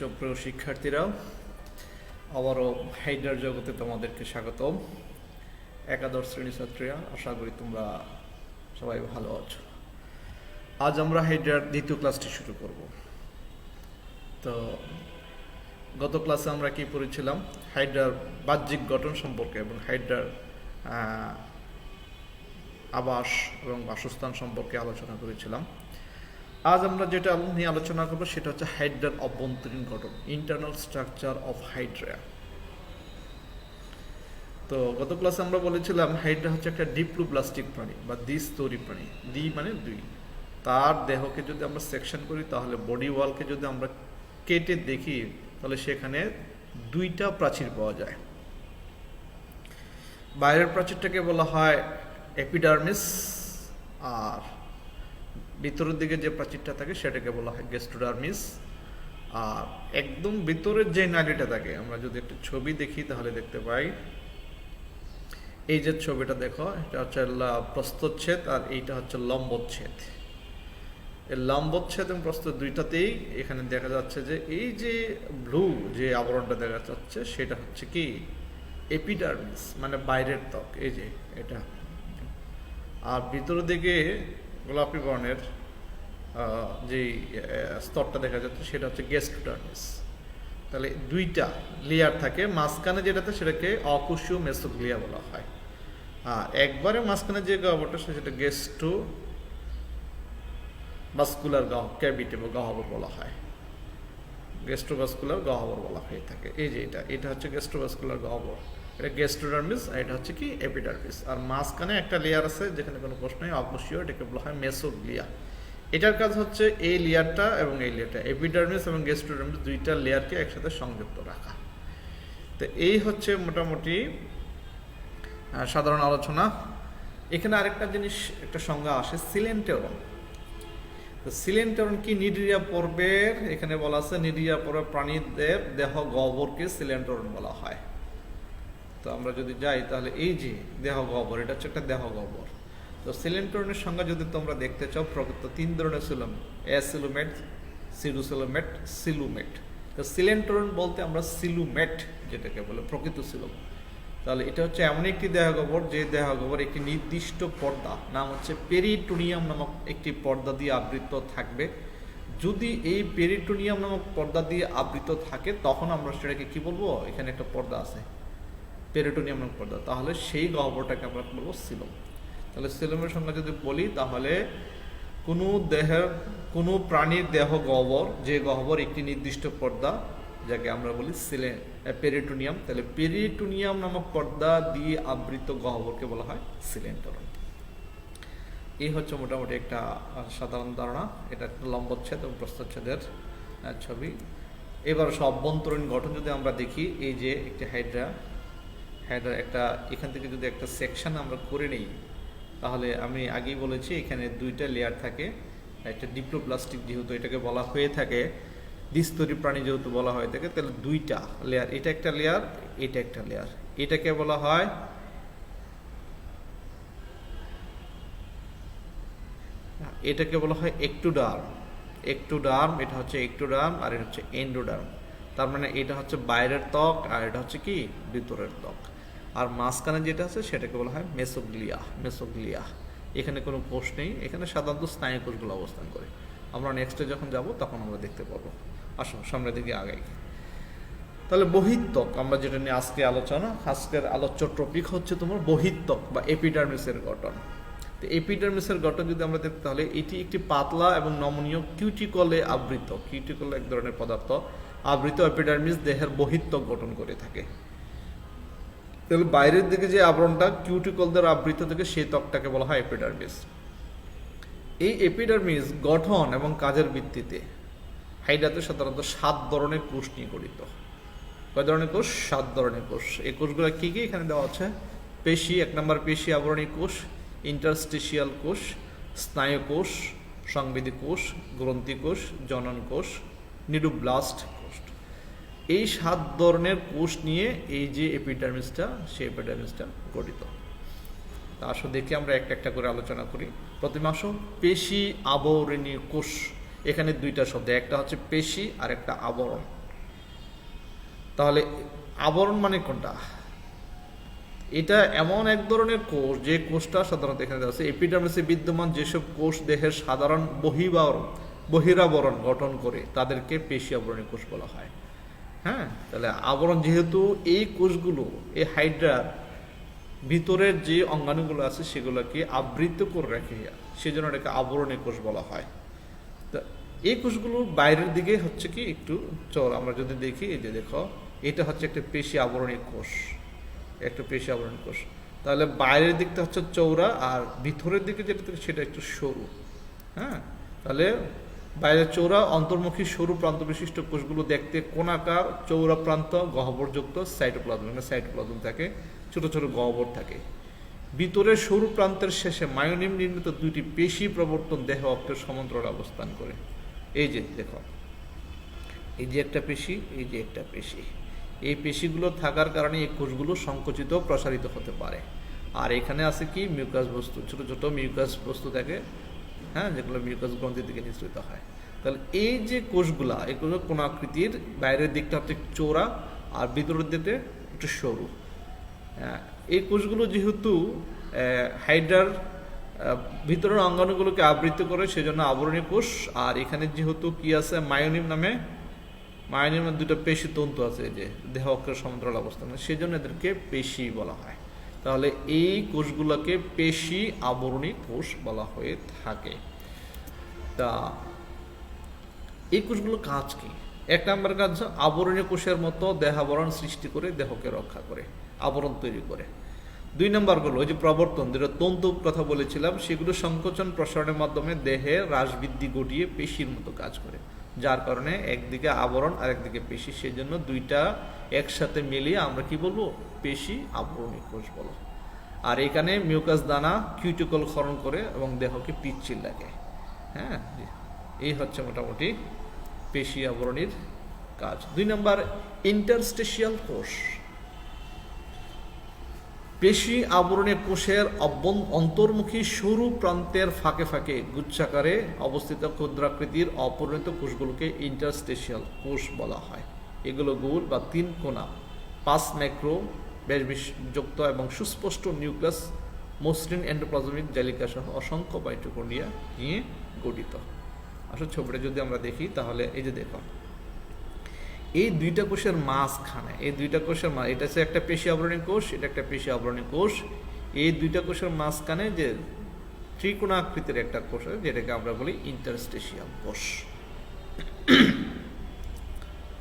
সুপ্রিয় শিক্ষার্থীরা আবারও হাইডার জগতে তোমাদেরকে স্বাগতম। একাদশ শ্রেণি ছাত্রীরা, আশা করি তোমরা সবাই ভালো আছো। আজ আমরা হাইড্রার দ্বিতীয় ক্লাসটি শুরু করব। তো গত ক্লাসে আমরা কি পড়েছিলাম? হাইড্রার বাহ্যিক গঠন সম্পর্কে এবং হাইড্রার আবাস এবং বাসস্থান সম্পর্কে আলোচনা করেছিলাম। আজ আমরা যেটা নিয়ে আলোচনা করব সেটা হচ্ছে হাইড্রার অভ্যন্তরীণ গঠন ইন্টারনাল স্ট্রাকচার অফ হাইড্রা তো গত ক্লাসে আমরা বলেছিলাম হাইড্রা হচ্ছে একটা ডিপ্লোপ্লাস্টিক প্রাণী বা দ্বিস্তরী প্রাণী। দ্বি মানে দুই। তার দেহকে যদি আমরা সেকশন করি, তাহলে বডি ওয়ালকে যদি আমরা কেটে দেখি, তাহলে সেখানে দুইটা প্রাচীর পাওয়া যায়। বাইরের প্রাচীরটাকে বলা হয় এপিডার্মিস আর ভিতরের দিকে যে প্রাচীরটা থাকে, সেটাকে বলা হয় গেস্টোডার্মিস। আর একদম ভিতরের যে নালীটা থাকে, আমরা যদি একটা ছবি দেখি তাহলে দেখতে পাই। এই যে ছবিটা দেখো, এটা হচ্ছে প্রস্থচ্ছেদ আর এইটা হচ্ছে লম্বচ্ছেদ। এই লম্বচ্ছেদ এবং প্রস্থ দুইটাতেই এখানে দেখা যাচ্ছে যে এই যে ব্লু যে আবরণটা দেখা যাচ্ছে, সেটা হচ্ছে কি? এপিডার্মিস মানে বাইরের ত্বক, এই যে এটা। আর ভিতরের দিকে গোলাপি বর্ণের যে স্তরটা দেখা যাচ্ছে সেটা হচ্ছে গেস্টোডার্মিস তাহলে দুইটা লেয়ার থাকে, মাঝখানে যেটাতে সেটাকে অকুশীয় মেসোগ্লিয়া বলা হয়। আর একবারে মাঝখানে যে গহ্বরটা সেটা গেস্টো ভাস্কুলার গাহ ক্যাভিটি বা গহ্বর বলা হয়। গেস্ট্রোভাস্কুলার গহ্বর বলা হয়ে থাকে। এই যে এটা এটা হচ্ছে গেস্ট্রোভাস্কুলার গহ্বর। এটা গেস্ট্রোডার্মিস আর এটা হচ্ছে কি এপিডার্মিস। আর মাঝখানে একটা লেয়ার আছে যেখানে কোনো প্রশ্ন নেই অবশ্যই এটাকে বলা হয় মেসোগ্লিয়া। এটার কাজ হচ্ছে এই লেয়ারটা এবং এই লেয়ারটা এপিডার্মিস এবং গেস্ট্রোডার্মিস দুইটা লেয়ারকে একসাথে সংযুক্ত রাখা। তো এই হচ্ছে মোটামুটি সাধারণ আলোচনা। এখানে আরেকটা জিনিস, একটা সংজ্ঞা আসে, সিলেন্টেরন। তো সিলেন্টেরন কি নিডিরিয়া পর্বের, এখানে বলা আছে নিডিরিয়া পর্বের প্রাণীদের দেহ গহ্বরকে সিলেন্টেরন বলা হয়। তো আমরা যদি যাই, তাহলে এই যে দেহ গহ্বর, এটা হচ্ছে একটা দেহ গহ্বর। তো সিলেন্টরনের সংজ্ঞা যদি তোমরা দেখতে চাও, প্রকৃত তিন ধরনের সিলোম অ্যাসিলোমেট সিলুসিলোমেট সিলুমেট। তো সিলেন্টরন বলতে আমরা সিলুমেট, যেটাকে বলে প্রকৃত সিলোম। তাহলে এটা হচ্ছে এমন একটি দেহ গহ্বর, যে দেহ গহ্বর একটি নির্দিষ্ট পর্দা, নাম হচ্ছে পেরিটোনিয়াম নামক একটি পর্দা দিয়ে আবৃত থাকবে। যদি এই পেরিটোনিয়াম নামক পর্দা দিয়ে আবৃত থাকে, তখন আমরা সেটাকে কি বলব? এখানে একটা পর্দা আছে। পেরিটোনিয়াম নামক পর্দা তাহলে সেই গহ্বরটাকে আমরা বলব? সিলোম। তাহলে সিলোমের সংখ্যা যদি বলি তাহলে কোনো দেহের কোনো প্রাণীর দেহ গহ্বর যে গহ্বর একটি নির্দিষ্ট পর্দা যাকে আমরা বলি সিলে পেরিটোনিয়াম তাহলে পেরিটোনিয়াম নামক পর্দা দিয়ে আবৃত গহ্বরকে বলা হয় সিলেন্টরন এই হচ্ছে মোটামুটি একটা সাধারণ ধারণা। এটা একটা লম্বচ্ছেদ এবং প্রস্থচ্ছেদের আহ, ছবি। এবার সব অভ্যন্তরীণ গঠন যদি আমরা দেখি এই যে একটি হাইড্রা হাইড্রা একটা, এখান থেকে যদি একটা সেকশন আমরা করে নিই, তাহলে আমি আগেই বলেছি, এখানে দুইটা লেয়ার থাকে, একটা ডিপ্লোপ্লাস্টিক যেহেতু এটাকে বলা হয়ে থাকে, দ্বিস্তরী প্রাণী যেহেতু বলা হয়ে থাকে, তাহলে দুইটা লেয়ার এটা একটা লেয়ার এটা একটা লেয়ার এটাকে বলা হয় এটাকে বলা হয় একটুডার্ম একটুডার্ম এটা হচ্ছে একটুডার্ম আর এটা হচ্ছে এন্ডোডার্ম তার মানে এটা হচ্ছে বাইরের ত্বক আর এটা হচ্ছে কি? ভিতরের ত্বক। আর মাঝখানে যেটা আছে সেটাকে বলা হয় মেসোগ্লিয়া মেসোগ্লিয়া। এখানে কোনো কোষ নেই, এখানে সাধারণত স্নায়ু কোষগুলো অবস্থান করে। আমরা নেক্সটে যখন যাব তখন আমরা দেখতে পাবো। আসো সামনের দিকে আগাই। তাহলে বহিত্বক আমরা যেটা নিয়ে আজকে আলোচনা, আজকের আলোচ্য টপিক হচ্ছে তোমার বহিত্বক বা এপিডার্মিসের গঠন। তো এপিডার্মিসের গঠন যদি আমরা দেখতে তাহলে এটি একটি পাতলা এবং নমনীয় কিউটিকলে আবৃত। কিউটিকল এক ধরনের পদার্থ আবৃত এপিডার্মিস দেহের বহিত্বক গঠন করে থাকে। তাহলে বাইরের দিকে যে আবরণটা কিউটিকল দ্বারা আবৃত থাকে সেই ত্বকটাকে বলা হয় এপিডার্মিস এই এপিডার্মিস গঠন এবং কাজের ভিত্তিতে হাইড্রাতে সাধারণত সাত ধরনের কোষ নিয়ে গঠিত। কয় ধরনের কোষ? সাত ধরনের কোষ। এই কোষগুলো কী কী এখানে দেওয়া আছে? পেশি, এক নম্বর পেশি আবরণী কোষ ইন্টারস্টিশিয়াল কোষ, স্নায়ু কোষ, সংবেদী কোষ, গ্রন্থি কোষ, জনন কোষ নিডুব্লাস্ট এই সাত ধরনের কোষ নিয়ে এই যে এপিডার্মিসটা সেই এপিডার্মিসটা গঠিত। আসো দেখি আমরা একটা একটা করে আলোচনা করি। প্রথমে আসো, পেশি আবরণী কোষ। এখানে দুইটা শব্দ, একটা হচ্ছে পেশি আর একটা আবরণ। তাহলে আবরণ মানে কোনটা? এটা এমন এক ধরনের কোষ, যে কোষটা সাধারণত এখানে আছে। এপিডার্মিসে বিদ্যমান যেসব কোষ দেহের সাধারণ বহিবারণ বহিরাবরণ গঠন করে, তাদেরকে পেশি আবরণী কোষ বলা হয়। হ্যাঁ তাহলে আবরণ যেহেতু এই কোষগুলো, এই হাইড্রার ভিতরের যে অঙ্গাণুগুলো আছে সেগুলোকে আবৃত করে রাখে সেজন্য এটাকে আবরণী কোষ বলা হয়। তা এই কোষগুলোর বাইরের দিকে হচ্ছে কি একটু, চল আমরা যদি দেখি, এই যে দেখো, এটা হচ্ছে একটা পেশি আবরণী কোষ, একটা পেশি আবরণী কোষ। তাহলে বাইরের দিকটা হচ্ছে চৌড়া আর ভিতরের দিকে যেটা সেটা একটু সরু হ্যাঁ? তাহলে বাইরের চৌড়া অন্তর্মুখী সরু প্রান্ত বিশিষ্ট কোষগুলো দেখতে কোনাকার চৌড়া প্রান্ত গহ্বরযুক্ত সাইটোপ্লাজম মানে সাইটোপ্লাজম থাকে, ছোট ছোট গহ্বর থাকে। ভিতরের সরু প্রান্তের শেষে মায়োনিম নির্মিত দুইটি পেশি প্রবর্তন দেহ অক্ষের সমান্তরাল অবস্থান করে। এই যে দেখো, এই যে একটা পেশি, এই যে একটা পেশি। এই পেশিগুলো থাকার কারণে এই কোষগুলো সংকুচিত প্রসারিত হতে পারে। আর এখানে আছে কি? মিউকাস বস্তু, ছোট ছোট মিউকাস বস্তু থাকে। হ্যাঁ যেগুলো মিউকাস গ্রন্থি থেকে নিঃসৃত হয়। তাহলে এই যে কোষগুলা এগুলো কোন আকৃতির বাইরের দিকটা হচ্ছে চোরা আর ভিতরের দিকে একটু সরু। হ্যাঁ, এই কোষগুলো যেহেতু হাইড্রার ভিতরের অঙ্গাণুগুলোকে আবৃত করে সেজন্য আবরণী কোষ আর এখানে যেহেতু কি আছে মায়োনিম নামে মায়োনিমের দুটো পেশি তন্তু আছে যে দেহ অক্ষের সমান্তরাল অবস্থানে সেজন্য এদেরকে পেশি বলা হয়। তাহলে এই কোষগুলোকে পেশি আবরণী কোষ বলা হয়ে থাকে। তা এই কোষগুলো কাজ কি? এক নম্বর কাজ আবরণীয় কোষের মতো দেহাবরণ সৃষ্টি করে দেহকে রক্ষা করে, আবরণ তৈরি করে। দুই নম্বর হলো যে প্রবর্তন, যেটা তন্তু কথা বলেছিলাম, সেগুলো সংকোচন প্রসারণের মাধ্যমে দেহে হ্রাস বৃদ্ধি ঘটিয়ে পেশির মতো কাজ করে। যার কারণে একদিকে আবরণ আর একদিকে পেশি সেই জন্য দুইটা একসাথে মিলিয়ে আমরা কি বলব? পেশি, আবরণী কোষ বলো আর এখানে মিউকাস দানা কিউটিকল খরণ করে এবং দেহকে পিচ্ছিল লাগে হ্যাঁ? এই হচ্ছে মোটামুটি পেশি আবরণীর কাজ। দুই নম্বর ইন্টারস্টেশিয়াল কোষ। পেশি আবরণী কোষের অন্তর্মুখী সরু প্রান্তের ফাঁকে ফাঁকে গুচ্ছাকারে অবস্থিত ক্ষুদ্রাকৃতির অপরিণত কোষগুলোকে ইন্টারস্টেশিয়াল কোষ বলা হয়। এগুলো গোল বা তিন কোণা, পাঁচ ম্যাক্রো, বেশ এবং সুস্পষ্ট নিউক্লিয়াস মসৃণ এন্ডোপ্লাজমিক জালিকা সহ অসংখ্য মাইটোকন্ড্রিয়া নিয়ে গঠিত। আসলে ছবিটা যদি আমরা দেখি, তাহলে এই যে দেখো। এই দুইটা কোষের মাঝখানে, এই দুইটা কোষের মা এটা হচ্ছে একটা পেশি আবরণী কোষ, এটা একটা পেশি আবরণী কোষ। এই দুইটা কোষের মাঝখানে যে ত্রিকোণাকৃতির একটা কোষ আছে, যেটাকে আমরা বলি ইন্টারস্টেশিয়াল কোষ।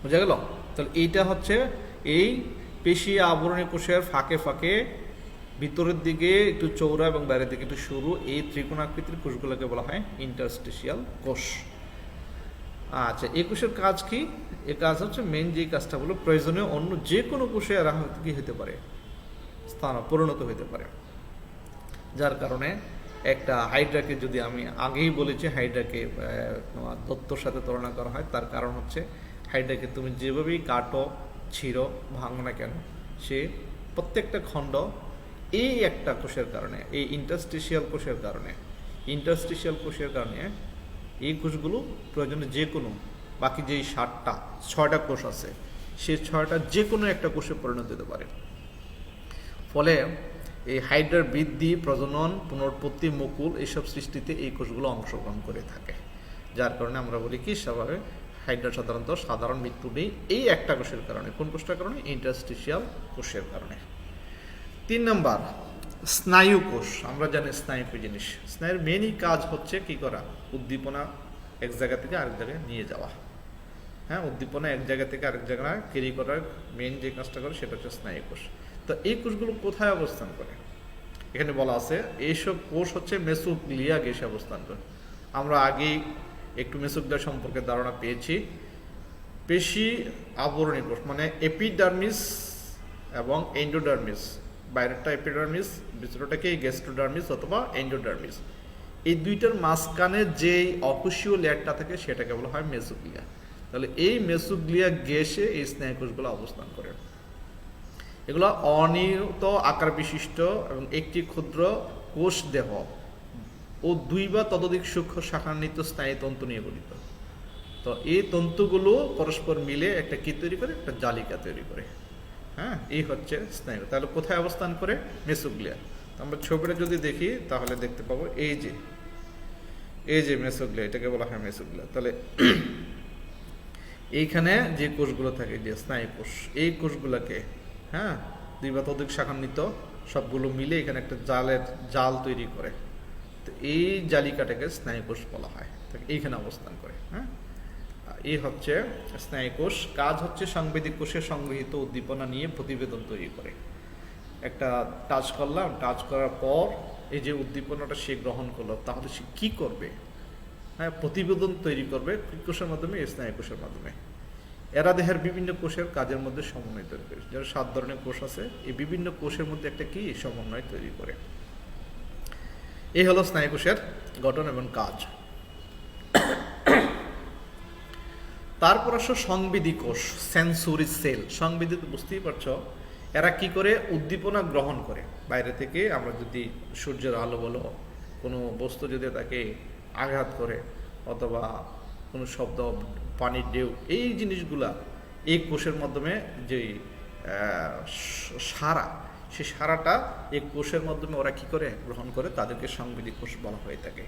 বোঝা গেল? তাহলে এইটা হচ্ছে এই পেশি আবরণী কোষের ফাঁকে ফাঁকে ভিতরের দিকে একটু চৌড়া এবং বাইরের দিকে একটু সরু এই ত্রিকোণাকৃতির কোষগুলোকে বলা হয় ইন্টারস্টেশিয়াল কোষ। আচ্ছা একুশের কাজ কি? এ কাজ হচ্ছে মেন যে কাজটা হলো, প্রয়োজনীয় অন্য যে কোনো কোষে কি হতে পারে, স্থান পরিণত হতে পারে। যার কারণে একটা হাইড্রাকে যদি আমি আগেই বলেছি, হাইড্রাকে তোমার দত্তর সাথে তুলনা করা হয়, তার কারণ হচ্ছে হাইড্রাকে তুমি যেভাবেই কাটো, ছিঁড়ো, ভাঙো না কেন, সে প্রত্যেকটা খণ্ড এই একটা কোষের কারণে, এই ইন্টারস্টিশিয়াল কোষের কারণে ইন্টারস্টিশিয়াল কোষের কারণে এই কোষগুলো প্রয়োজনে যে কোনো, বাকি যেই ষাটটা ছয়টা কোষ আছে, সে ছয়টা যে কোনো একটা কোষে পরিণত হতে পারে। ফলে এই হাইড্রার বৃদ্ধি, প্রজনন, পুনরুৎপত্তি, মুকুল এইসব সৃষ্টিতে এই কোষগুলো অংশগ্রহণ করে থাকে। যার কারণে আমরা বলি কি, স্বাভাবিক হাইড্রা সাধারণত সাধারণ মৃত্যু নেই এই একটা কোষের কারণে। কোন কোষটার কারণে? ইন্টারস্টিশিয়াল কোষের কারণে। তিন নাম্বার স্নায়ু কোষ, আমরা জানি স্নায়ু কি জিনিস। স্নায়ুর মেনই কাজ হচ্ছে কি করা? উদ্দীপনা এক জায়গা থেকে আরেক জায়গায় নিয়ে যাওয়া। হ্যাঁ উদ্দীপনা এক জায়গা থেকে আরেক জায়গায় ক্যারি করার মেন যে কাজটা করে সেটা হচ্ছে স্নায়ু কোষ। তো এই কোষগুলো কোথায় অবস্থান করে? এখানে বলা আছে, এইসব কোষ হচ্ছে মেসোগ্লিয়া গেসে অবস্থান করে আমরা আগেই একটু মেসোগ্লিয়া সম্পর্কে ধারণা পেয়েছি। পেশি আবরণী কোষ মানে এপিডার্মিস এবং এন্ডোডার্মিস বাইরেরটা এপিডার্মিস ভিতরটাকে গ্যাস্ট্রোডার্মিস অথবা এন্ডোডার্মিস। এই দুইটার মাঝখানে যে অকুশীয় লেয়ারটা থাকে, সেটাকে বলা হয় মেসোগ্লিয়া। তাহলে এই মেসোগ্লিয়া গ্যাসে এই স্নায়ু কোষগুলো অবস্থান করে। এগুলো অনিয়ত আকার বিশিষ্ট এবং একটি ক্ষুদ্র কোষ দেহ ও দুই বা ততোধিক সূক্ষ্ম শাখান্বিত স্নায়ুতন্ত্র নিয়ে গঠিত। তো এই তন্তুগুলো পরস্পর মিলে একটা কি তৈরি করে? একটা জালিকা তৈরি করে। হ্যাঁ এই হচ্ছে স্নায়ু। তাহলে কোথায় অবস্থান করে? মেসোগ্লিয়া। আমরা ছবিটা যদি দেখি, তাহলে দেখতে পাবো এই যে এই যে মেসোগ্লিয়া, এটাকে বলা হয় মেসোগ্লিয়া। তাহলে এইখানে যে কোষগুলো থাকে, যে স্নায়ু কোষ, এই কোষগুলোকে হ্যাঁ দুই বা ততোধিক শাখান্বিত সবগুলো মিলে এখানে একটা জালের জাল তৈরি করে। তো এই জালিকাটাকে স্নায়ু কোষ বলা হয়। এইখানে অবস্থান করে। এই হচ্ছে স্নায়ু কোষ। কাজ হচ্ছে সাংবেদিক কোষে সংগৃহীত উদ্দীপনা নিয়ে প্রতিবেদন তৈরি করে। একটা টাচ করলাম, টাচ করার পর এই যে উদ্দীপনাটা সে গ্রহণ করল, তাহলে সে কি করবে? হ্যাঁ প্রতিবেদন তৈরি করবে কোষের মাধ্যমে স্নায়ু কোষের মাধ্যমে। এরা দেহের বিভিন্ন কোষের কাজের মধ্যে সমন্বয় তৈরি করে। যেমন সাত ধরনের কোষ আছে, এই বিভিন্ন কোষের মধ্যে একটা কি? সমন্বয় তৈরি করে। এই হলো স্নায়ু কোষের গঠন এবং কাজ। তারপর আসো সংবিধি কোষ, সেন্সুরি সেল। সংবিধি তো বুঝতেই পারছ, এরা কি করে? উদ্দীপনা গ্রহণ করে। বাইরে থেকে আমরা যদি সূর্যের আলো বলো, কোনো বস্তু যদি তাকে আঘাত করে, অথবা কোনো শব্দ, পানির ঢেউ, এই জিনিসগুলা, এই কোষের মাধ্যমে যে সারা সে সারাটা এই কোষের মাধ্যমে ওরা কি করে? গ্রহণ করে, তাদেরকে সংবিধি কোষ বলা হয়ে থাকে।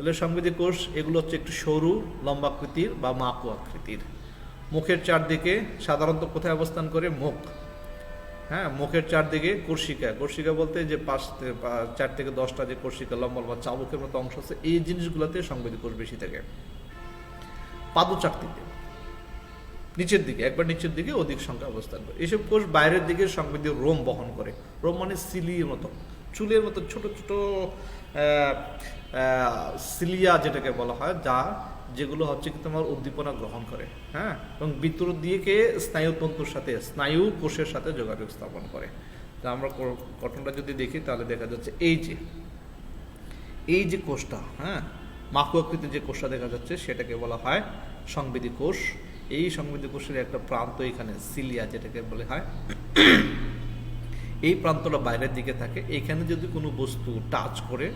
তাহলে সংবিধি কোষ, এগুলো হচ্ছে একটু সরু লম্বাকৃতির বা মাকু আকৃতির। মুখের চারদিকে সাধারণত কোথায় অবস্থান করে? মুখ। হ্যাঁ মুখের চারদিকে কর্ষিকা কর্ষিকা বলতে যে পাঁচ চার থেকে দশটা যে কর্ষিকা লম্বা বা চাবুকের মতো অংশ আছে, এই জিনিসগুলোতে সংবেদী কোষ বেশি থাকে। পাদচাকতিতে। নিচের দিকে, একবার নিচের দিকে অধিক সংখ্যা অবস্থান করে। এসব কোষ বাইরের দিকে সংবেদী রোম বহন করে। রোম মানে সিলির মতো। চুলের মতো ছোট ছোট সিলিয়া যেটাকে বলা হয়, যা যেগুলো হচ্ছে কি তোমার উদ্দীপনা গ্রহণ করে হ্যাঁ? এবং ভিতর দিকে স্নায়ুতন্তুর সাথে স্নায়ু কোষের সাথে যোগাযোগ স্থাপন করে। তা আমরা গঠনটা যদি দেখি, তাহলে দেখা যাচ্ছে এই যে এই যে কোষটা হ্যাঁ? মাকু আকৃতির যে কোষটা দেখা যাচ্ছে, সেটাকে বলা হয় সংবিধি কোষ। এই সংবিধি কোষের একটা প্রান্ত এখানে, সিলিয়া যেটাকে বলে হয়। এই প্রান্তটা বাইরের দিকে থাকে। এখানে যদি কোনো বস্তু টাচ করে,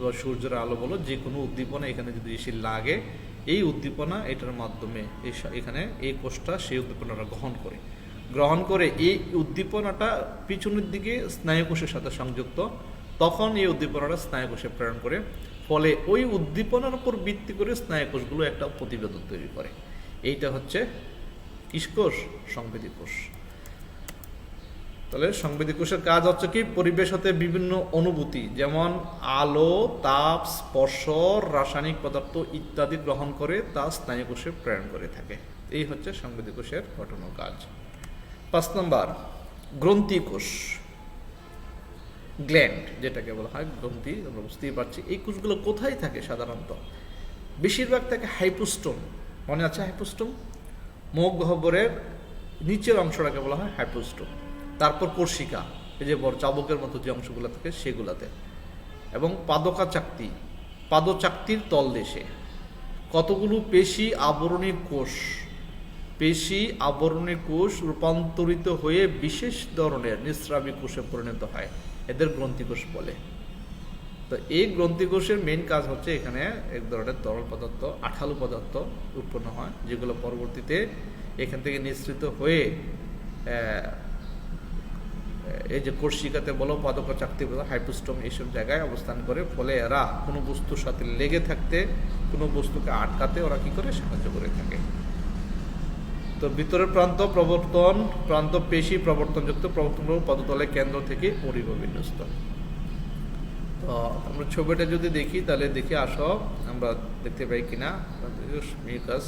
বা সূর্যের আলো বলো, যে কোনো উদ্দীপনা এখানে যদি এসে লাগে, এই উদ্দীপনা এটার মাধ্যমে এখানে এই কোষটা সেই উদ্দীপনাটা গ্রহণ করে। গ্রহণ করে এই উদ্দীপনাটা পিছনের দিকে স্নায়ুকোষের সাথে সংযুক্ত, তখন এই উদ্দীপনাটা স্নায়ুকোষে প্রেরণ করে। ফলে ওই উদ্দীপনার উপর ভিত্তি করে স্নায়ুকোষগুলো একটা প্রতিবেদন তৈরি করে। এইটা হচ্ছে কিসকোষ, সংবেদী কোষ। তাহলে সংবেদী কাজ হচ্ছে কি? পরিবেশ হতে বিভিন্ন অনুভূতি, যেমন আলো, তাপ, স্পর্শ, রাসায়নিক পদার্থ ইত্যাদি গ্রহণ করে তা স্নায়ু কোষে প্রেরণ করে থাকে। এই হচ্ছে সংবেদী কোষের ঘটন কাজ। পাঁচ নম্বর, গ্রন্থি কোষ। গ্ল্যান্ড, যেটাকে বলা হয় গ্রন্থি, আমরা বুঝতেই পারছি। এই কোষগুলো কোথায় থাকে সাধারণত? বেশিরভাগ থাকে হাইপোস্টোম। মনে আছে হাইপোস্টোম? মুখ গহ্বরের নিচের অংশটাকে বলা হয় হাইপোস্টোম। তারপর কোর্শিকা, এই যে বড় চাবকের মতো যে অংশগুলো থাকে সেগুলাতে। এবং পাদকা চাকতি পাদচাকতির তলদেশে কতগুলো পেশি আবরণী কোষ, পেশি আবরণী কোষ রূপান্তরিত হয়ে বিশেষ ধরনের নিঃস্রাবী কোষে পরিণত হয়, এদের গ্রন্থিকোষ বলে। তো এই গ্রন্থিকোষের মেন কাজ হচ্ছে এখানে এক ধরনের তরল পদার্থ, আঠালো পদার্থ উৎপন্ন হয়, যেগুলো পরবর্তীতে এখান থেকে নিঃসৃত হয়ে এই যে কোর্শিকাতে বলো পদক চাকতি বলো হাইপোস্টোম এইসব জায়গায় অবস্থান করে, ফলে এরা কোনো বস্তুর সাথে লেগে থাকতে, কোনো বস্তুকে আটকাতে ওরা কি করে সাহায্য করে থাকে। তো ভিতরের প্রান্ত প্রবর্তন, প্রান্ত পেশি প্রবর্তনযুক্ত প্রবর্তন পদতলের কেন্দ্র থেকে পরিব বিন্যস্ত তো আমরা ছবিটা যদি দেখি, তাহলে দেখে আসো, আমরা দেখতে পাই কিনা। মিউকাস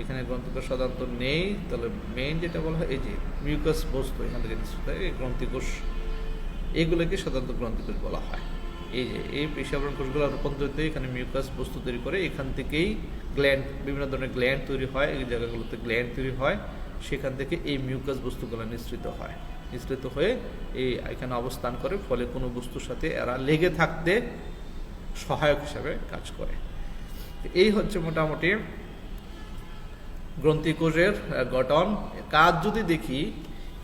এখানে গ্রন্থিকোষ সাধারণত নেই, তাহলে মেইন যেটা বলা হয়, এই যে মিউকাস বস্তু, এখান থেকে এই গ্রন্থিকোষ, এগুলোকে সাধারণত গ্রন্থিকোষ বলা হয়। এই যে, এই পেশাবরণ কোষগুলো রূপান্তরিত এখানে মিউকাস বস্তু তৈরি করে, এখান থেকেই গ্ল্যান্ড বিভিন্ন ধরনের গ্ল্যান্ড তৈরি হয়, এই জায়গাগুলোতে গ্ল্যান্ড তৈরি হয়, সেখান থেকে এই মিউকাস বস্তুগুলো নিঃসৃত হয়। নিঃসৃত হয়ে এই এখানে অবস্থান করে, ফলে কোনো বস্তুর সাথে এরা লেগে থাকতে সহায়ক হিসাবে কাজ করে। এই হচ্ছে মোটামুটি গ্রন্থি কোষের গঠন। কাজ যদি দেখি,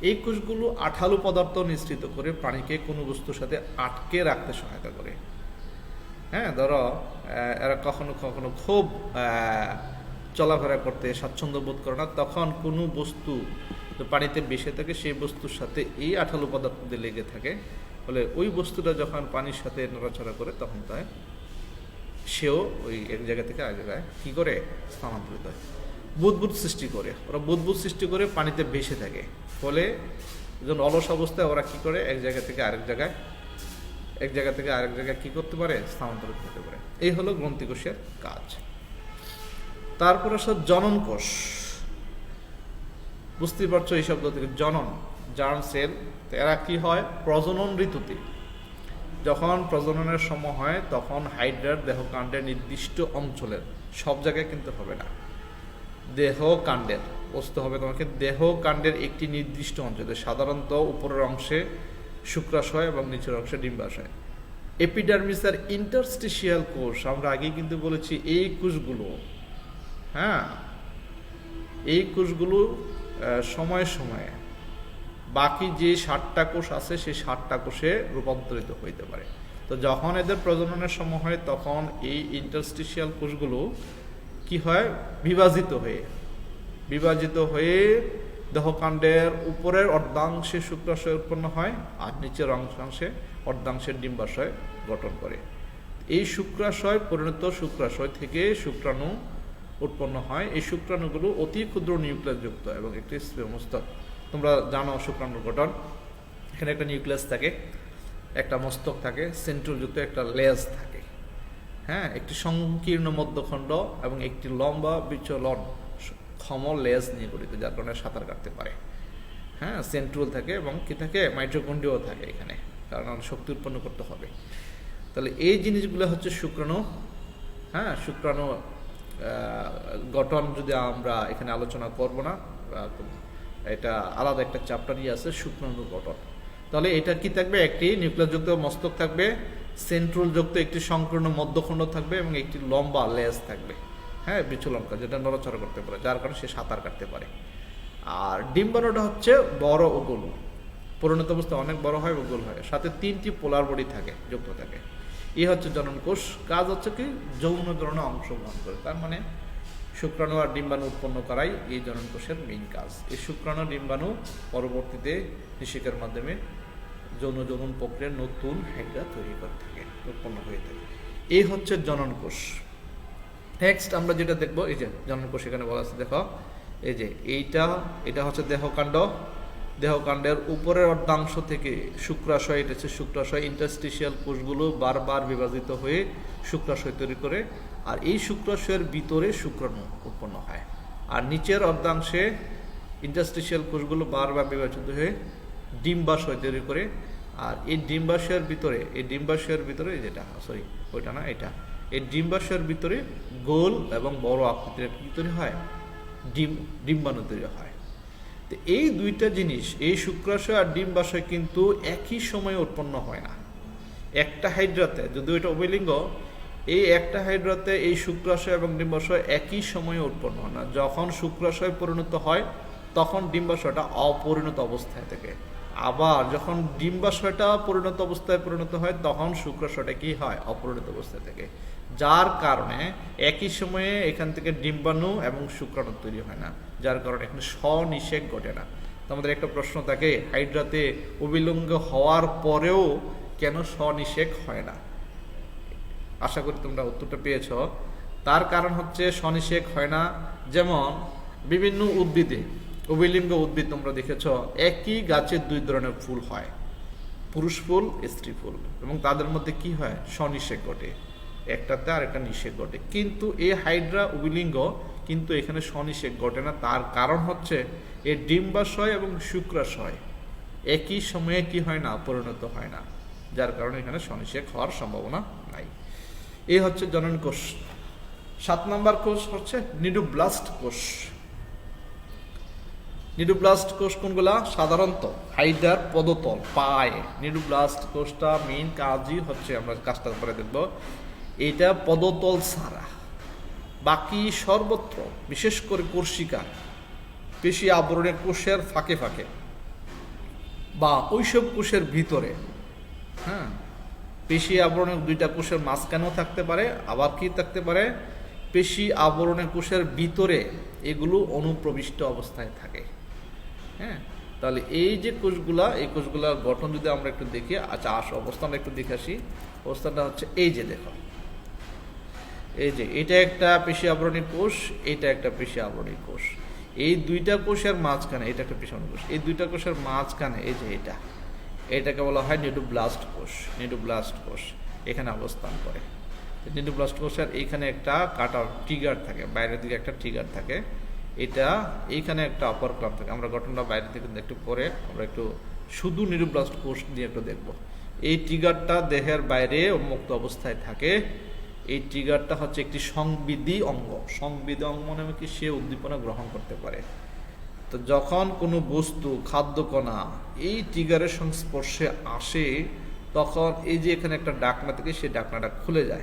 এই কোষগুলো আঠালো পদার্থ নিঃসৃত করে প্রাণীকে কোনো বস্তুর সাথে আটকে রাখতে সহায়তা করে। হ্যাঁ ধরো এরা কখনো কখনো খুব চলাফেরা করতে স্বাচ্ছন্দ্য বোধ করে না, তখন কোনো বস্তু পানিতে বেসে থাকে, সেই বস্তুর সাথে এই আঠালো পদার্থ দিয়ে লেগে থাকে ফলে ওই বস্তুটা যখন পানির সাথে নড়াচড়া করে, তখন তাই সেও ওই এক জায়গা থেকে জায়গায় কী করে স্থানান্তরিত হয়? বুদবুদ সৃষ্টি করে। ওরা বুদবুদ সৃষ্টি করে পানিতে ভেসে থাকে। ফলে যখন অলস অবস্থায় ওরা কি করে? এক জায়গা থেকে আরেক জায়গায়, এক জায়গা থেকে আরেক জায়গায় কি করতে পারে? স্থানান্তরিত হতে পারে। এই হলো গ্রন্থিকোষের কাজ। তারপর আসলে জনন কোষ। বুঝতেই পারছ এই শব্দ থেকে জনন জার্ম সেল। এরা কি হয়? প্রজনন ঋতুতে। যখন প্রজননের সময় হয়, তখন হাইড্রার দেহকাণ্ডের নির্দিষ্ট অঞ্চলের সব জায়গায় কিন্তু হবে না। দেহ কাণ্ডের বসতে হবে তোমাকে দেহ কাণ্ডের একটি নির্দিষ্ট অঞ্চলে সাধারণত উপরের অংশে শুক্রাশয় এবং নিচের অংশে ডিম্বাশয়। এপিডার্মিস আর ইন্টারস্টিশিয়াল কোষ, আমরা আগেই কিন্তু বলেছি এই কোষগুলো হ্যাঁ এই কোষগুলো সময়ে সময়ে বাকি যে ষাটটা কোষ আছে, সেই ষাটটা কোষে রূপান্তরিত হইতে পারে। তো যখন এদের প্রজননের সময় হয়, তখন এই ইন্টারস্টিশিয়াল কোষগুলো কি হয়? বিভাজিত হয়ে। বিভাজিত হয়ে দেহকাণ্ডের উপরের অর্ধাংশে শুক্রাশয় উৎপন্ন হয় আর নিচের অংশাংশে অর্ধাংশের ডিম্বাশয় গঠন করে। এই শুক্রাশয় পরিণত শুক্রাশয় থেকে শুক্রাণু উৎপন্ন হয়। এই শুক্রাণুগুলো অতি ক্ষুদ্র নিউক্লিয়াস যুক্ত এবং একটি মস্তক তোমরা জানো শুক্রাণুর গঠন। এখানে একটা নিউক্লিয়াস থাকে, একটা মস্তক থাকে, সেন্ট্রাল যুক্ত একটা লেজ থাকে। হ্যাঁ একটি সংকীর্ণ মধ্যখণ্ড এবং একটি লম্বা বিচলন ক্ষম লেজ নিয়ে গঠিত, যার কারণে সাঁতার কাটতে পারে। হ্যাঁ সেন্ট্রুল থাকে এবং কি থাকে? মাইট্রোকন্ডিও থাকে এখানে, কারণ শক্তি উৎপন্ন করতে হবে। তাহলে এই জিনিসগুলো হচ্ছে শুক্রাণু। হ্যাঁ শুক্রাণু গঠন যদি আমরা এখানে আলোচনা করব না এটা আলাদা একটা চ্যাপ্টারই আছে শুক্রাণু গঠন। তাহলে এটা কি থাকবে? একটি নিউক্লিয়াসযুক্ত মস্তক থাকবে। সেন্ট্রাল যুক্ত একটি সংকীর্ণ মধ্যখণ্ড থাকবে এবং একটি লম্বা লেজ থাকবে। হ্যাঁ বিচলনকা যেটা নড়াচড়া করতে পারে, যার কারণে সে সাঁতার কাটতে পারে। আর ডিম্বাণুটা হচ্ছে বড় ও গোল। পরিণত অবস্থা অনেক বড় হয় ও গোল হয়। সাথে তিনটি পোলার বডি থাকে, যুক্ত থাকে। এই হচ্ছে জনন কোষ কাজ হচ্ছে কি, যৌন জননে অংশগ্রহণ করে। তার মানে শুক্রাণু আর ডিম্বাণু উৎপন্ন করাই এই জনন কোষের মেইন কাজ। এই শুক্রাণু ডিম্বাণু পরবর্তীতে নিষেকের মাধ্যমে যৌন যৌন প্রক্রিয়ার নতুন হাইড্রা তৈরি করে থাকে, উৎপন্ন হয়ে থাকে। এই হচ্ছে জনন কোষ। নেক্সট আমরা যেটা দেখব, এই যে জনন কোষ এখানে বলা আছে, দেখো, এই যে এইটা, এটা হচ্ছে দেহকাণ্ড। দেহকাণ্ডের উপরের অর্ধাংশ থেকে শুক্রাশয়, এটা হচ্ছে শুক্রাশয় ইন্টারস্টিশিয়াল কোষগুলো বারবার বিভাজিত হয়ে শুক্রাশয় তৈরি করে, আর এই শুক্রাশয়ের ভিতরে শুক্রাণু উৎপন্ন হয়। আর নিচের অর্ধাংশে ইন্টারস্টিশিয়াল কোষগুলো বারবার বিভাজিত হয়ে ডিম্বাশয় তৈরি করে, আর এই ডিম্বাশয়ের ভিতরে, এই ডিম্বাশয়ের ভিতরে যেটা সরি ওইটা না, এটা, এই ডিম্বাশয়ের ভিতরে গোল এবং বড় আকৃতির কি তৈরি হয়, ডিম, ডিম্বাণু তৈরি হয়। তো এই দুইটা জিনিস, এই শুক্রাশয় আর ডিম্বাশয় কিন্তু একই সময়ে উৎপন্ন হয় না। একটা হাইড্রাতে যদি ওইটা অবিলিঙ্গ, এই একটা হাইড্রাতে এই শুক্রাশয় এবং ডিম্বাশয় একই সময়ে উৎপন্ন হয় না। যখন শুক্রাশয় পরিণত হয়, তখন ডিম্বাশয়টা অপরিণত অবস্থায় থাকে। আবার যখন ডিম্বাশয়টা পরিণত অবস্থায় পরিণত হয়, তখন শুক্রাশয়টা কি হয়? অপরিণত অবস্থায় থেকে। যার কারণে একই সময়ে এখান থেকে ডিম্বাণু এবং শুক্রাণু তৈরি হয় না। যার কারণে এখানে স্বনিষেক ঘটে না। আমাদের একটা প্রশ্ন থাকে, হাইড্রাতে অবিলম্ব হওয়ার পরেও কেন স্বনিষেক হয় না? আশা করি তোমরা উত্তরটা পেয়েছ। তার কারণ হচ্ছে স্বনিষেক হয় না। যেমন বিভিন্ন উদ্ভিদে অবিলিঙ্গ উদ্ভিদ তোমরা দেখেছ, একই গাছের দুই ধরনের ফুল হয়। পুরুষ ফুল, স্ত্রী ফুল। এবং তাদের মধ্যে কি হয়? স্বনিষেক ঘটে। একটাতে আর একটা নিষেক ঘটে। কিন্তু এই হাইড্রা উবিলিঙ্গ কিন্তু এখানে স্বনিষেক ঘটে না। তার কারণ হচ্ছে এই ডিম্বাশয় এবং শুক্রাশয় একই সময়ে কি হয় না? পরিণত হয় না। যার কারণে এখানে স্বনিষেক হওয়ার সম্ভাবনা নাই। এই হচ্ছে জনন কোষ। সাত নম্বর কোষ হচ্ছে নিডোব্লাস্ট কোষ। নিডোব্লাস্ট কোষ কোনগুলা? সাধারণত হাইডার পদতল, পায়ে। নিডোব্লাস্ট কোষটা মেইন কাজই হচ্ছে, আমরা কাজটা পরে দেখব। এটা পদতল ছাড়া। বাকি সর্বত্র, বিশেষ করে কোর্শিকা, পেশি আবরণের কোষের ফাঁকে ফাঁকে বা ওইসব কোষের ভিতরে হ্যাঁ? পেশি আবরণের দুইটা কোষের মাঝখানেও থাকতে পারে, আবার কি থাকতে পারে? পেশি আবরণের কোষের ভিতরে এগুলো অনুপ্রবিষ্ট অবস্থায় থাকে। হ্যাঁ? তাহলে এই যে কোষগুলা, এই কোষগুলার গঠন যদি আমরা একটু দেখি আচ্ছা আস, অবস্থানটা একটু দেখে আসি। অবস্থানটা হচ্ছে এই যে দেখো। এই যে, এটা একটা পেশি আবরণী কোষ, এটা একটা পেশি আবরণী কোষ। এই দুইটা কোষের মাঝখানে, এটা একটা পেশি কোষ। এই দুইটা কোষের মাঝখানে, এই যে এটা, এটাকে বলা হয় নিডোব্লাস্ট কোষ নিডোব্লাস্ট কোষ। এখানে অবস্থান করে। নিডোব্লাস্ট কোষের এইখানে একটা কাটা ট্রিগার থাকে, বাইরের দিকে একটা ট্রিগার থাকে। এটা এইখানে একটা অপর ক্লাম থাকে। আমরা গঠনটা বাইরে থেকে একটু পরে আমরা একটু শুধু নিডোব্লাস্ট কোষ নিয়ে একটু দেখব। এই ট্রিগারটা দেহের বাইরে উন্মুক্ত অবস্থায় থাকে। এই ট্রিগারটা হচ্ছে একটি সংবিধি অঙ্গ। সংবিধি অঙ্গ মানে কি? সে উদ্দীপনা গ্রহণ করতে পারে। তো যখন কোনো বস্তু, খাদ্যকণা এই ট্রিগারের সংস্পর্শে আসে, তখন এই যে এখানে একটা ডাকনা থেকে, সেই ডাকনাটা খুলে যায়।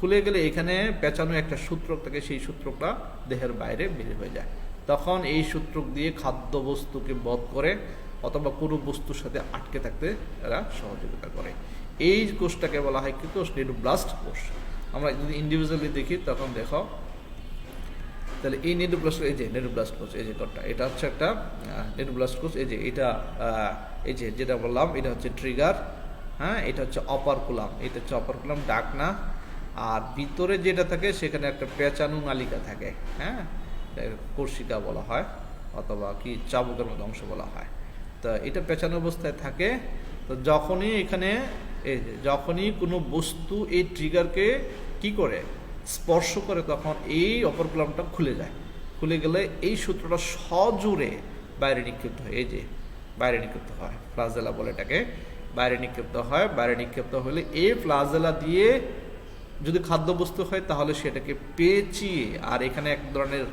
খুলে গেলে এখানে পেঁচানো একটা সূত্রক থাকে, সেই সূত্রকটা দেহের বাইরে বের হয়ে যায়। তখন এই সূত্রক দিয়ে খাদ্য বস্তুকে বধ করে অথবা কোনো বস্তুর সাথে আটকে থাকতে এরা সহযোগিতা করে। এই কোষটাকে বলা হয় কিন্তু নিডোব্লাস্ট কোষ। আমরা যদি ইন্ডিভিজুয়ালি দেখি, তখন দেখো, তাহলে এই নেডোব্লাস্ট, এই যে নেডোব্লাস্ট কোষ, এই যে কোডটা এটা হচ্ছে একটা নেডোব্লাস্ট কোষ, এই যে এটা এই যে যেটা বললাম, এটা হচ্ছে ট্রিগার হ্যাঁ এটা হচ্ছে অপারকুলাম এটা হচ্ছে অপার অপারকুলাম ডাকনা আর ভিতরে যেটা থাকে, সেখানে একটা পেঁচানো নালিকা থাকে হ্যাঁ? কোর্সিকা বলা হয়, অথবা কি চাবুকের মতো অংশ বলা হয়। তো এটা পেঁচানো অবস্থায় থাকে। তো যখনই এখানে যখনই কোনো বস্তু এই ট্রিগারকে কি করে, স্পর্শ করে, তখন এই অপরকুলামটা খুলে যায়। খুলে গেলে এই সূত্রটা সজোরে বাইরে নিক্ষিপ্ত হয়। এই যে বাইরে নিক্ষিপ্ত হয়, ফ্লাজেলা বলে এটাকে। বাইরে নিক্ষিপ্ত হয়, বাইরে নিক্ষিপ্ত হলে এই ফ্লাজেলা দিয়ে যদি খাদ্যবস্তু হয়, তাহলে সেটাকে পেঁচিয়ে, আর এখানে এক ধরনের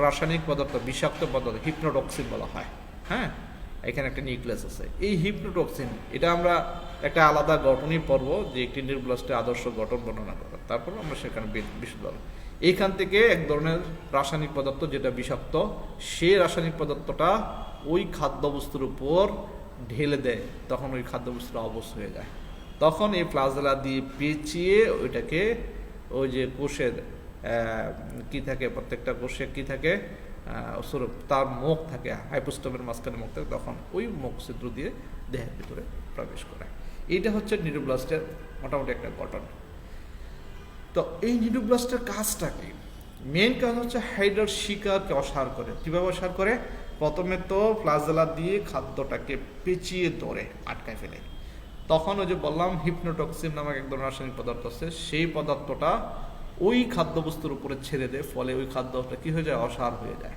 রাসায়নিক পদার্থ, বিষাক্ত পদার্থ হিপনোটক্সিন বলা হয় হ্যাঁ? এখানে একটা নিউক্লিয়াস আছে। এই হিপনোটক্সিন এটা আমরা একটা আলাদা গঠনই পর্ব, যে একটি নির্ব্লাস্টের আদর্শ গঠন বর্ণনা করা। তারপর আমরা সেখানে বিশুদ্ধ। এইখান থেকে এক ধরনের রাসায়নিক পদার্থ, যেটা বিষাক্ত, সেই রাসায়নিক পদার্থটা ওই খাদ্যবস্তুর উপর ঢেলে দেয়, তখন ওই খাদ্যবস্তুটা অবশ হয়ে যায়। তখন এই প্লাজলা দিয়ে পেঁচিয়ে ওইটাকে ওই যে কোষের কি থাকে, প্রত্যেকটা কোষে কি থাকে স্বরূপ, তার মুখ থাকে, হাইপোস্টমের মাঝখানে মুখ থাকে, তখন ওই মুখ ছিদ্র দিয়ে দেহের ভিতরে প্রবেশ করে এইটা হচ্ছে নিউরোব্লাস্টের মোটামুটি একটা গঠন। তো এই নিউরোব্লাস্টের কাজটা কি? মেন কাজ হচ্ছে হাইড্রার শিকারকে অসার করে। কীভাবে অসার করে? প্রথমে তো প্লাজেলা দিয়ে খাদ্যটাকে পেঁচিয়ে ধরে, আটকায় ফেলে। তখন ওই যে বললাম হিপনোটক্সিন নামক এক ধরনের রাসায়নিক পদার্থ আছে, সেই পদার্থটা ওই খাদ্যবস্তুর উপরে ছেড়ে দেয়, ফলে ওই খাদ্যটা কি হয়ে যায়? অসার হয়ে যায়।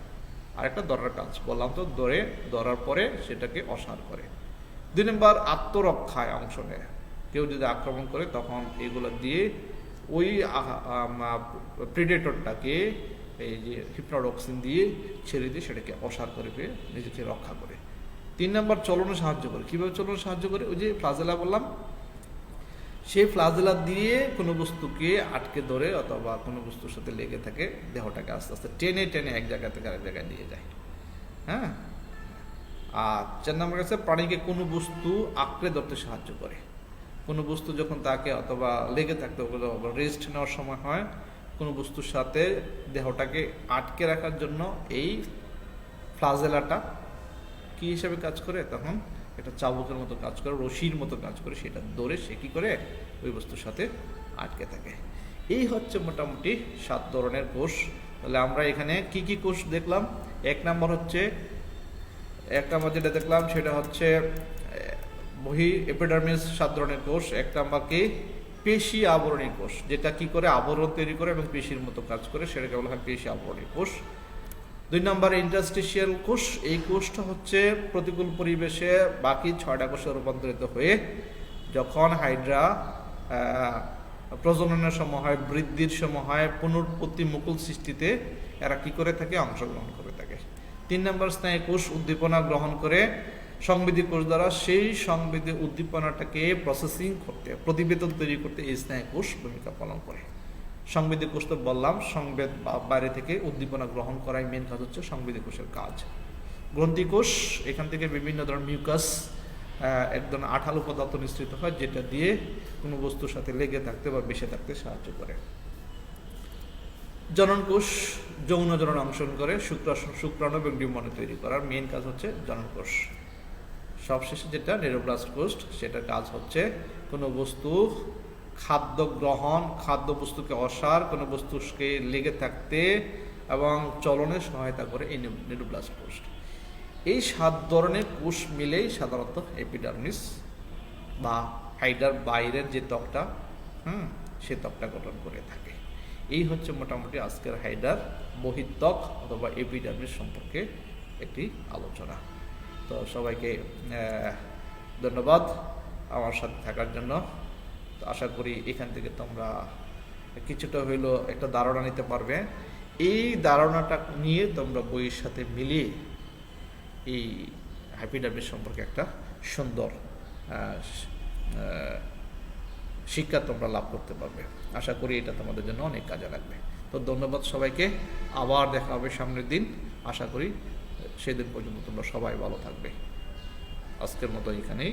আর একটা দরার কাজ, বললাম তো, দরে দরার পরে সেটাকে অসার করে। দুই নম্বর, আত্মরক্ষায় অংশ নেয়। কেউ যদি আক্রমণ করে, তখন এগুলো দিয়ে ওই প্রিডেটরটাকে এই যে হিপনোডক্সিন দিয়ে ছেড়ে দিয়ে সেটাকে অসার করে পেয়ে নিজেকে রক্ষা করে। তিন নম্বর চলনে সাহায্য করে। কীভাবে চলনে সাহায্য করে? ওই যে ফ্লাজেলা বললাম, সেই ফ্লাজেলা দিয়ে কোনো বস্তুকে আটকে ধরে অথবা কোনো বস্তুর সাথে লেগে থাকে, দেহটাকে আস্তে আস্তে টেনে টেনে এক জায়গা থেকে আরেক জায়গায় নিয়ে যায়। হ্যাঁ? আর চার নম্বর কাছে প্রাণীকে কোনো বস্তু আঁকড়ে ধরতে সাহায্য করে। কোনো বস্তু যখন তাকে অথবা লেগে থাকতে রেস্ট নেওয়ার সময় হয়, কোনো বস্তুর সাথে দেহটাকে আটকে রাখার জন্য এই ফ্লাজেলাটা কি হিসাবে কাজ করে? তখন এটা চাবুকের মতো কাজ করে, রশির মতো কাজ করে, সেটা ধরে সে কি করে? ওই বস্তুর সাথে আটকে থাকে। এই হচ্ছে মোটামুটি সাত ধরনের কোষ। তাহলে আমরা এখানে কি কি কোষ দেখলাম? এক নম্বর হচ্ছে, এক নম্বর যেটা দেখলাম, সেটা হচ্ছে বহি এপিডার্মিস সাত ধরনের কোষ। এক নাম্বার কি? পেশি আবরণী কোষ, যেটা কি করে আবরণ তৈরি করে এবং পেশির মতো কাজ করে, সেটাকে বলা হয় পেশি আবরণী কোষ। দুই নম্বর ইন্টারস্টিশিয়াল কোষ, এই কোষটা হচ্ছে প্রতিকূল পরিবেশে বাকি ছয়টা কোষে রূপান্তরিত হয়ে যখন হাইড্রা প্রজননের সময় হয়, বৃদ্ধির সময় হয়, পুনরুৎপত্তি মুকুল সৃষ্টিতে এরা কি করে থাকে? অংশগ্রহণ করে থাকে। তিন নম্বর স্নায়ু কোষ উদ্দীপনা গ্রহণ করে সংবিধি কোষ দ্বারা সেই সংবেদী উদ্দীপনাটাকে প্রসেসিং করতে, প্রতিবেদন তৈরি করতে এই স্নায়ু কোষ ভূমিকা পালন করে। সংবেদী কোষ তো বললাম, সংবেদ বাইরে থেকে উদ্দীপনা গ্রহণ করাই মেন কাজ হচ্ছে সংবেদী কোষের কাজ। গ্রন্থি কোষ, এখান থেকে বিভিন্ন ধরনের মিউকাস এক ধরনের আঠালো পদার্থ নিঃসৃত হয়, যেটা দিয়ে কোনো বস্তুর সাথে লেগে থাকতে বা বেসে থাকতে সাহায্য করে। জননকোষ যৌন জনন অংশন করে শুক্রাণু শুক্রাণু এবং ডিম্বাণু তৈরি করার মেইন কাজ হচ্ছে জননকোষ সবশেষে যেটা নিউরোব্লাস্ট কোষ সেটার কাজ হচ্ছে কোনো বস্তু খাদ্য গ্রহণ, খাদ্য বস্তুকে অসার, কোনো বস্তুকে লেগে থাকতে এবং চলনে সহায়তা করে এই নিউরোব্লাস্ট কোষ এই সাত ধরনের কোষ মিলেই সাধারণত এপিডার্মিস বা হাইডার বাইরের যে ত্বকটা, হুম, সে ত্বকটা গঠন করে থাকে। এই হচ্ছে মোটামুটি আজকের হাইডার বহিত্বক অথবা এপিডার্মিস সম্পর্কে একটি আলোচনা। তো সবাইকে ধন্যবাদ আমার সাথে থাকার জন্য। তো আশা করি এখান থেকে তোমরা কিছুটা হইলেও একটা ধারণা নিতে পারবে। এই ধারণাটা নিয়ে তোমরা বইয়ের সাথে মিলিয়ে এই হ্যাপি হ্যাপিডার্মিস সম্পর্কে একটা সুন্দর শিক্ষা তোমরা লাভ করতে পারবে। আশা করি এটা তোমাদের জন্য অনেক কাজে লাগবে। তো ধন্যবাদ সবাইকে। আবার দেখা হবে সামনের দিন। আশা করি সেদিন পর্যন্ত তোমরা সবাই ভালো থাকবে। আজকের মতো এখানেই।